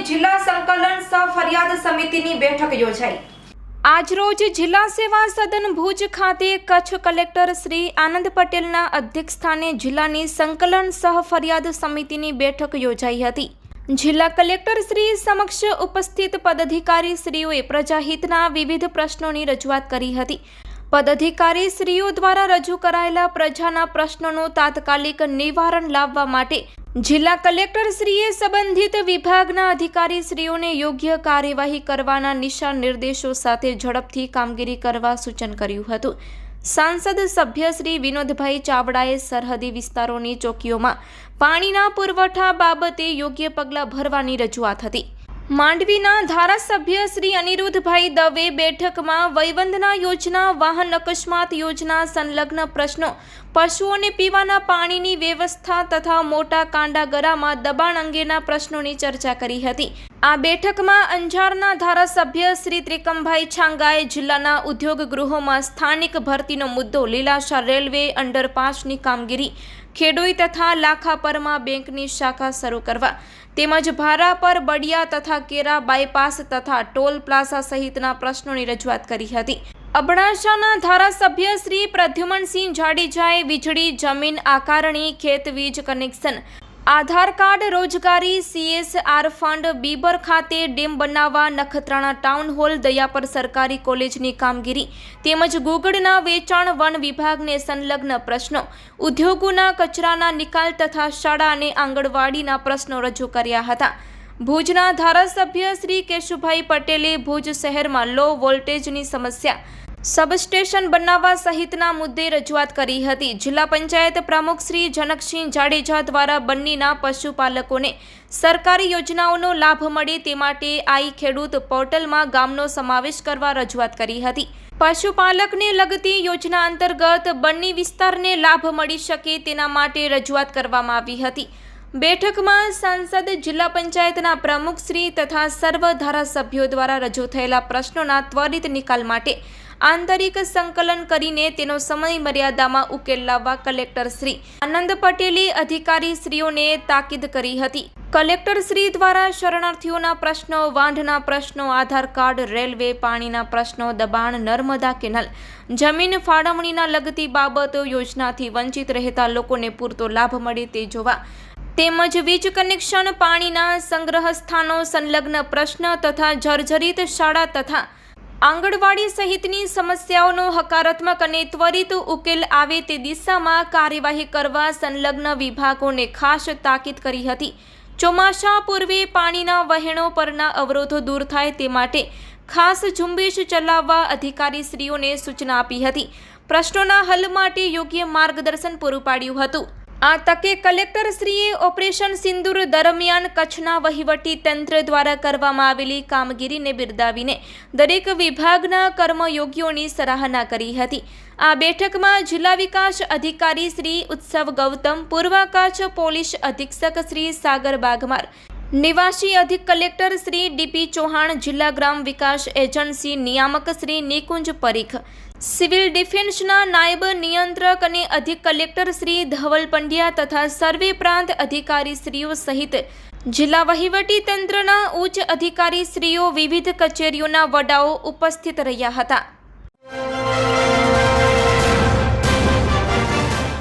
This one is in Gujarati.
સહ ફરિયાદ સમિતિની બેઠક યોજાઈ. આજરોજ જિલ્લા સેવા સદન ભુજ ખાતે કચ્છ કલેક્ટર શ્રી આનંદ પટેલના અધ્યક્ષસ્થાને જિલ્લાની સંકલન સહ ફરિયાદ સમિતિની બેઠક યોજાઈ હતી. જિલ્લા કલેક્ટર શ્રી સમક્ષ ઉપસ્થિત પદાધિકારી શ્રીઓએ પ્રજાહિતના વિવિધ પ્રશ્નોની રજૂઆત કરી હતી. પદાધિકારી શ્રીઓ દ્વારા રજૂ કરાયેલા પ્રજાના પ્રશ્નોનું તાત્કાલિક નિવારણ લાવવા માટે જિલ્લા કલેક્ટરશ્રીએ સંબંધિત વિભાગના અધિકારી શ્રીઓને યોગ્ય કાર્યવાહી કરવાના નિશા નિર્દેશો સાથે ઝડપથી કામગીરી કરવા સૂચન કર્યું હતું. સાંસદ સભ્ય શ્રી વિનોદભાઈ ચાવડાએ સરહદી વિસ્તારોની ચોકીઓમાં પાણીના પુરવઠા બાબતે યોગ્ય પગલાં ભરવાની રજૂઆત હતી. માંડવીના ધારાસભ્ય શ્રી અનિરુદ્ધભાઈ દવે બેઠકમાં વયવંદના યોજના, વાહન અકસ્માત યોજના, સંલગ્ન પ્રશ્નો, પશુઓને પીવાના પાણીની વ્યવસ્થા તથા મોટા કાંડાગરામાં દબાણ અંગેના પ્રશ્નોની ચર્ચા કરી હતી. આ બેઠકમાં અંજારના ધારાસભ્ય શ્રી ત્રિકમભાઈ છાંગાએ જિલ્લાના ઉદ્યોગ ગૃહોમાં સ્થાનિક ભરતીનો મુદ્દો, લીલાશા રેલવે અંડરપાસની કામગીરી ખેડૂઈ તથા લાખાપરમાં બેંકની શાખા શરૂ કરવા. તેમજ ભારા પર બડિયા તથા કેરા બાયપાસ તથા ટોલ પ્લાઝા સહિતના પ્રશ્નોની રજૂઆત કરી હતી. અબડાસાના ધારાસભ્ય શ્રી પ્રદ્યુમનસિંહ જાડેજાએ વીજળી, જમીન આકારણી, ખેત વીજ કનેક્શન આધાર કાર્ડ રોજગારી સીએસઆર ફંડ બીબર ખાતે ડેમ બનાવવા નખત્રાણા ટાઉન હોલ દયાપર સરકારી કોલેજની કામગીરી તેમજ ગુગળના વેચાણ વન વિભાગને સંલગ્ન પ્રશ્નો. ઉદ્યોગોના કચરાના નિકાલ તથા શાળા અને આંગણવાડીના પ્રશ્નો રજૂ કર્યા હતા. ભુજના ધારાસભ્ય શ્રી કેશુભાઈ પટેલે ભુજ શહેરમાં લો વોલ્ટેજની સમસ્યા સબસ્ટેશન બનાવવા સહિતના મુદ્દે રજૂઆત કરી હતી. જિલ્લા પંચાયત પ્રમુખ શ્રી જનકસિંહ જાડેજા દ્વારા બંનેના પશુપાલકોને સરકારી યોજનાઓનો લાભ મળે તે માટે આઈ ખેડૂત પોર્ટલમાં ગામનો સમાવેશ કરવા રજૂઆત કરી હતી. પશુપાલકને લગતી યોજના અંતર્ગત બંને વિસ્તારને લાભ મળી શકે તેના માટે રજૂઆત કરવામાં આવી હતી. બેઠકમાં સાંસદ જિલ્લા પંચાયતના પ્રમુખશ્રી તથા સર્વ ધારાસભ્યો દ્વારા રજૂ થયેલા પ્રશ્નોના ત્વરિત નિકાલ માટે આંતરિક સંકલન કરીને તેનો સમય મર્યાદામાં ઉકેલ લાવવા કલેક્ટર શ્રી આનંદ પટેલે અધિકારી શ્રીઓને તાકીદ કરી હતી. કલેક્ટર શ્રી દ્વારા શરણાર્થીઓના પ્રશ્નો, વાંઢના પ્રશ્નો, આધાર કાર્ડ, રેલવે, પાણીના પ્રશ્નો, દબાણ, નર્મદા કેનાલ, જમીન ફાળવણીના લગતી બાબતો યોજનાથી વંચિત રહેતા લોકોને પૂરતો લાભ મળે તે જોવા તેમજ વીજ કનેક્શન, પાણીના સંગ્રહ સ્થાનો સંલગ્ન પ્રશ્ન તથા જર્જરિત શાળા તથા આંગણવાડી સહિતની સમસ્યાઓનો હકારાત્મક અને ત્વરિત ઉકેલ આવે તે દિશામાં કાર્યવાહી કરવા સંલગ્ન વિભાગોને ખાસ તાકીદ કરી હતી. ચોમાસા પૂર્વે પાણીના વહેણો પરના અવરોધો દૂર થાય તે માટે ખાસ ઝુંબેશ ચલાવવા અધિકારીશ્રીઓને સૂચના આપી હતી. પ્રશ્નોના હલ માટે યોગ્ય માર્ગદર્શન પૂરું પાડ્યું હતું. આ તકે કલેક્ટરશ્રીએ ઓપરેશન સિંદૂર દરમિયાન કચ્છના વહીવટી તંત્ર દ્વારા કરવામાં આવેલી કામગીરીને બિરદાવીને દરેક વિભાગના કર્મયોગીઓની સરાહના કરી હતી. આ બેઠકમાં જિલ્લા વિકાસ અધિકારી શ્રી ઉત્સવ ગૌતમ, પૂર્વ કચ્છ પોલીસ અધિક્ષક શ્રી સાગર બાગમાર નિવાસી અધિક કલેક્ટર શ્રી ડીપી ચૌહાણ જિલ્લા ગ્રામ વિકાસ એજન્સી નિયામક શ્રી નિકુંજ પરીખ, સિવિલ ડિફેન્સના નાયબ નિયંત્રક અને અધિક કલેક્ટર શ્રી ધવલ પંડ્યા તથા સર્વે પ્રાંત અધિકારી શ્રીઓ સહિત જિલ્લા વહીવટી તંત્રના ઉચ્ચ અધિકારી શ્રીઓ વિવિધ કચેરીઓના વડાઓ ઉપસ્થિત રહ્યા હતા.